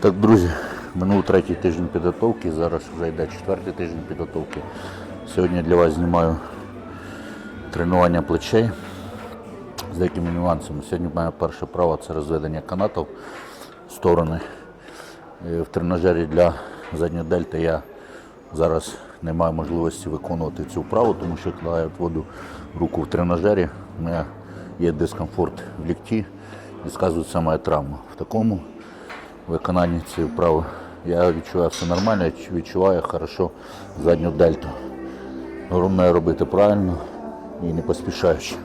Так, друзі, минув третій тиждень підготовки, зараз вже йде четвертий тиждень підготовки. Сьогодні для вас знімаю тренування плечей з деякими нюансами. Сьогодні мене перше право це розведення канатів в сторони. Е, В тренажері для задньої дельти я зараз не маю можливості виконувати цю вправу, тому що коли я відводу руку в тренажері, у мене є дискомфорт в лікті і сказується моя травма. В такому виконанні цієї вправи я відчуваю все нормально, я відчуваю хорошо задню дельту. Головне робити правильно і не поспішаючи.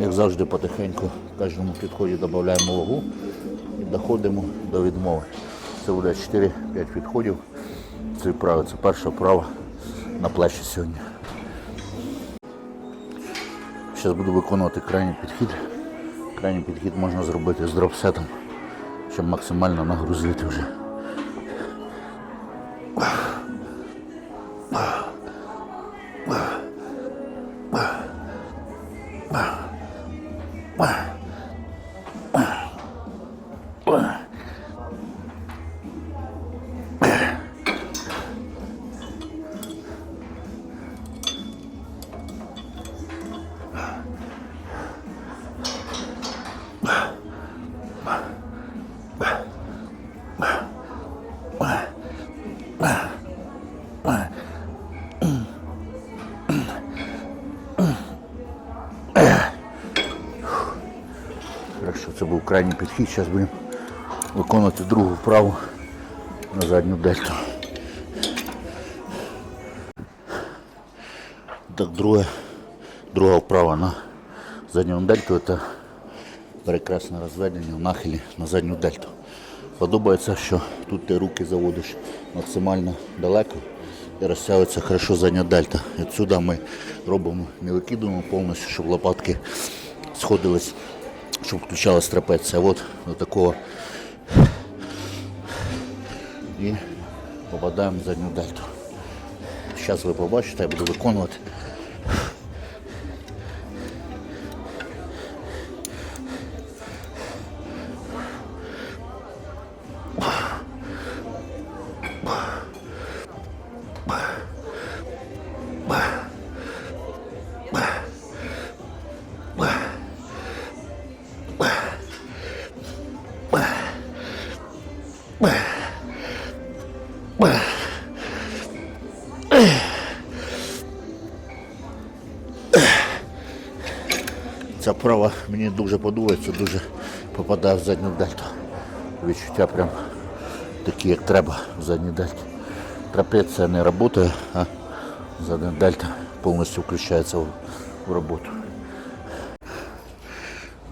Як завжди, потихеньку в кожному підході додаємо вагу і доходимо до відмови. Це буде 4-5 підходів. Це вправи. Це перша вправа на плечі сьогодні. Зараз буду виконувати крайній підхід. Крайній підхід можна зробити з дропсетом, щоб максимально нагрузити вже. 哇 Хорошо, це був крайній підхід. Зараз будемо виконувати другу вправу на задню дельту. Так, друга, друга вправа на задню дельту це перекресне розведення в нахилі на задню дельту. Подобається, що тут ти руки заводиш максимально далеко і розтягується хорошо задня дельта. І отсюди ми робимо, не викидуємо повністю, щоб лопатки сходились щоб включалась трапеція. Вот до такого. І попадаємо в задню дельту. Зараз ви побачите, я буду виконувати. Ця вправа мені дуже подобається, дуже попадає в задню дельту. Відчуття прям такі, як треба в задній дельті. Трапеція не працює, а задня дельта повністю включається в, в роботу.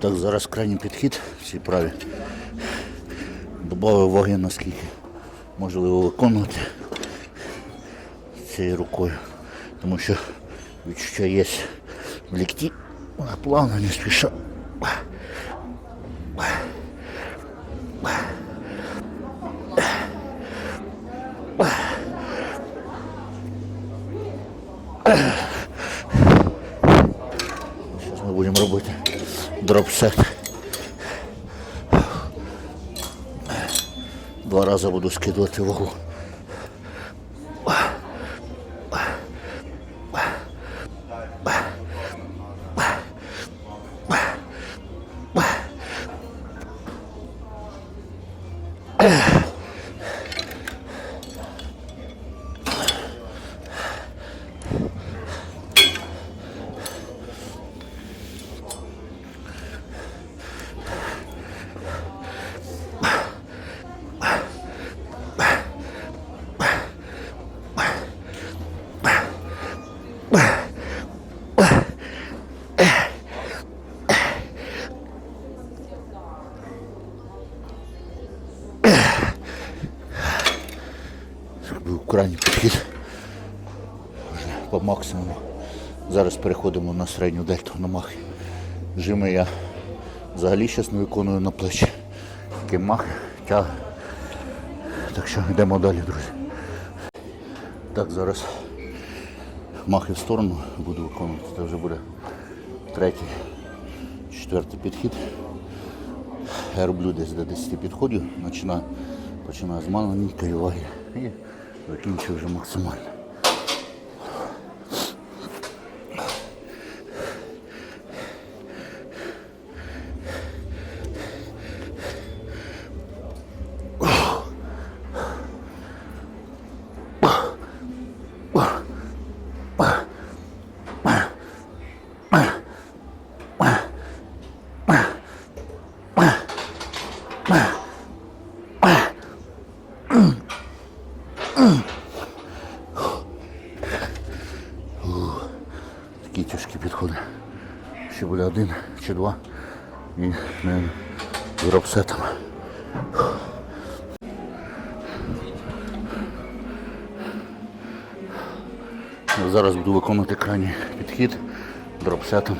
Так, зараз крайній підхід в цій праві. Добавив ваги наскільки можливо виконувати цією рукою, тому що відчуття є в лікті. Вона плавно не спіша. Зараз ми будемо робити дропсет. Два рази буду скидувати вагу. Був крайній підхід. Вже по максимуму. Зараз переходимо на середню дельту на махи. Жими я взагалі зараз не виконую на плечі. Тільки мах, тяги. Так що йдемо далі, друзі. Так, зараз махи в сторону буду виконувати. Це вже буде третій, четвертий підхід. Я роблю десь до 10 підходів, починаю, починаю з маленької ваги і закінчую вже максимально. Такі тяжкі підходи. Ще буде один чи два. І не з ропсетом. Зараз буду виконувати крайній підхід дропсетом.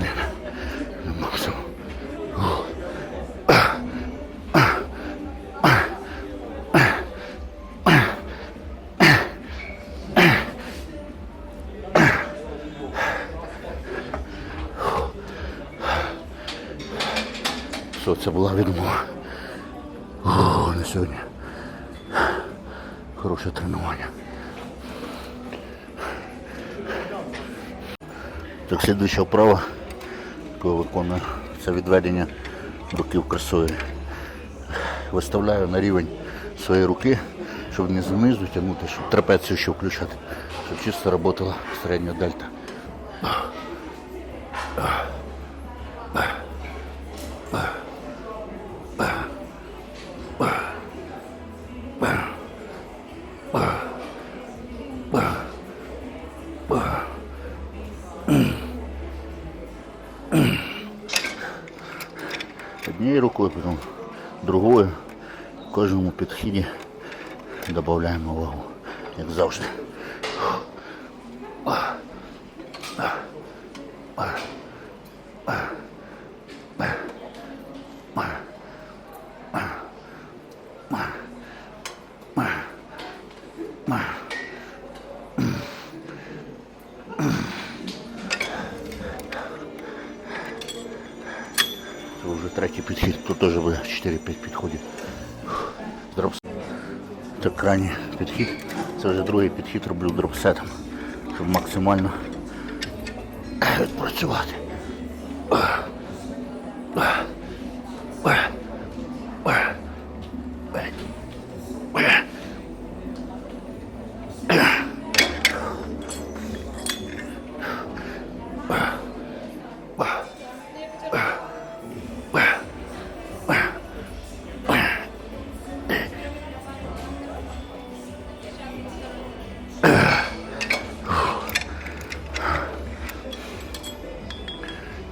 Один. На максимум. Що це була відмова? О, на сьогодні. Хороше тренування. Так, слідуюча вправа, я виконую, це відведення руків красою. Виставляю на рівень своєї руки, щоб не знизу тягнути, щоб трапецію ще включати, щоб чисто працювала середня дельта. Другою. В кожному підхіді додаємо вагу, як завжди. 4-5 підходів. Дропсет. Це крайній підхід. Це вже другий підхід роблю дропсетом, щоб максимально відпрацювати.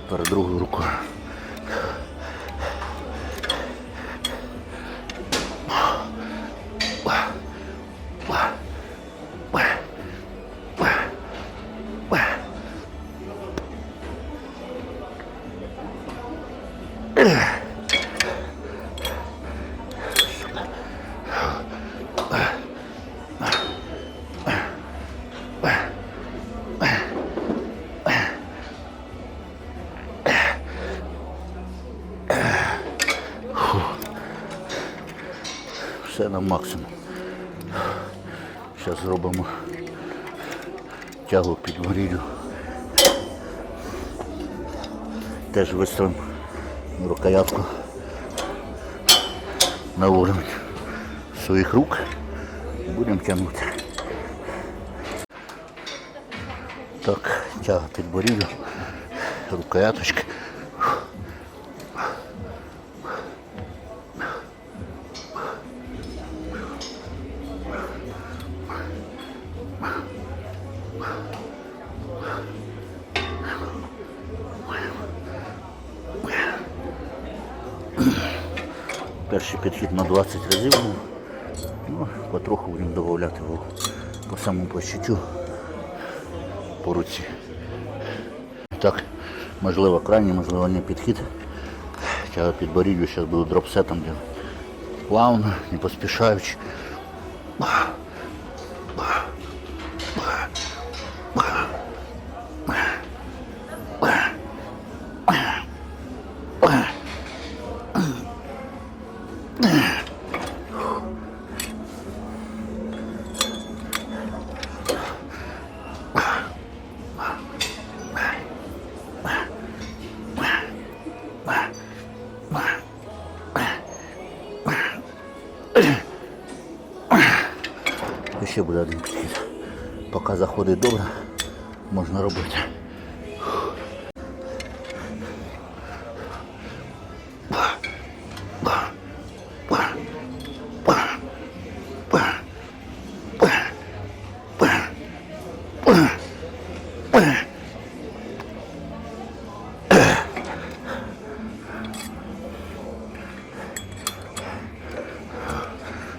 Перед другою рукою. На максимум. Зараз зробимо тягу під горіллю. Теж виставимо рукоятку на уровень своїх рук. Будемо тягнути. Так, тяга під боріддю, рукояточки. Підхід на 20 разів. Ну, потроху будемо додавати його по самому почуттю по руці. Так, можливо крайній, можливо не підхід. Хоча під зараз буду дропсетом. Плавно, не поспішаючи. Ще буде один підхід. Поки заходить добре, можна робити.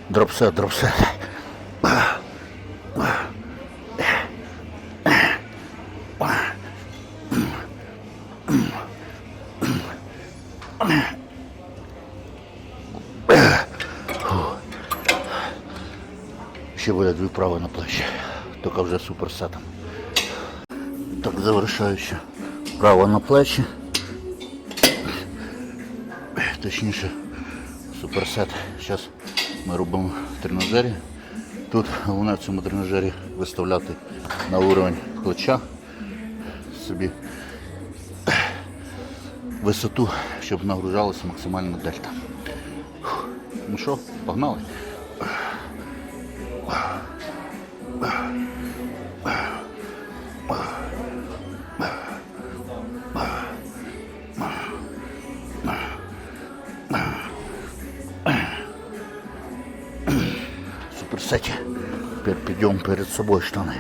Дропсет, дропсет. Суперсетом. Так, завершаючи право на плечі. Точніше, суперсет. Зараз ми робимо тренажері. Тут головне в цьому тренажері виставляти на уровень плеча собі висоту, щоб нагружалася максимально дельта. Ну що, погнали? Суперсеті. Тепер підйом перед собою штани.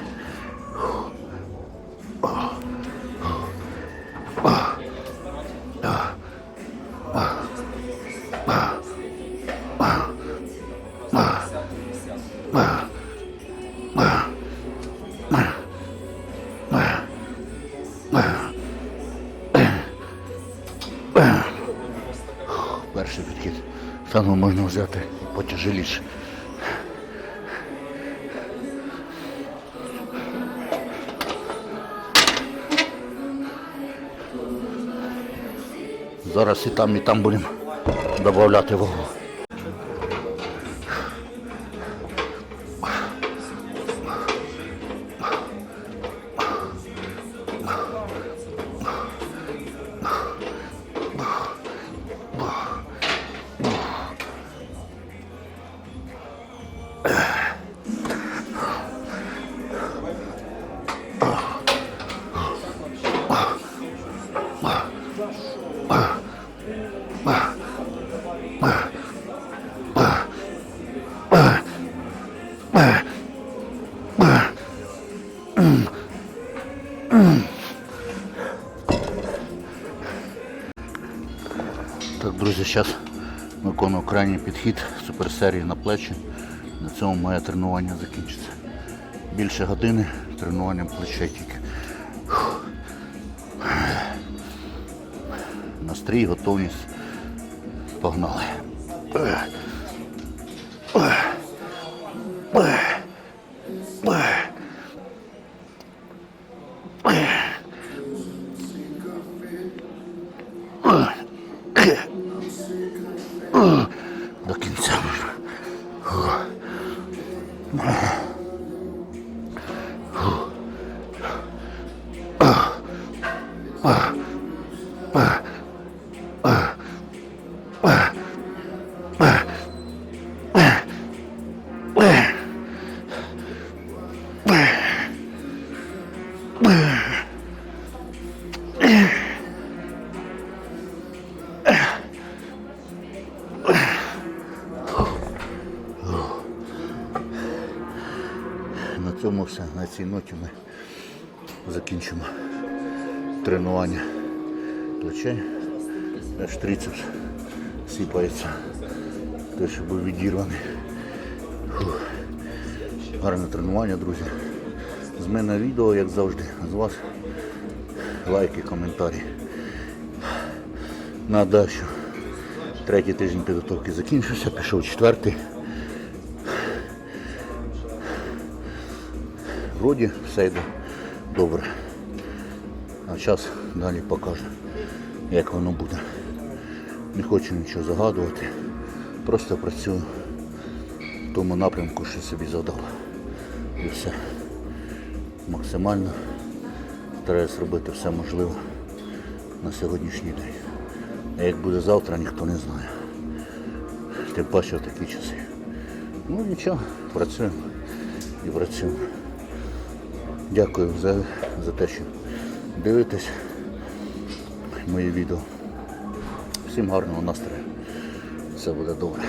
Зараз і там, і там будемо додати вагу. Зараз виконую крайній підхід суперсерії на плечі. На цьому моє тренування закінчиться. Більше години тренування плечей тільки. Настрій, готовність. Погнали. Все. На цій ноті ми закінчимо тренування плечей. Аж трицепс сіпається. Те, що був відірваний. Фух. Гарне тренування, друзі. З мене відео, як завжди, з вас лайки, коментарі. Нагадаю, що третій тиждень підготовки закінчився, пішов четвертий. Вроді все йде добре. А час далі покаже, як воно буде. Не хочу нічого загадувати. Просто працюю в тому напрямку, що собі задав. І все. Максимально стараюсь робити все можливе на сьогоднішній день. А як буде завтра, ніхто не знає. Тим паче в такі часи. Ну нічого, працюємо і працюємо. Дякую за, за те, що дивитесь мої відео. Всім гарного настрою. Все буде добре.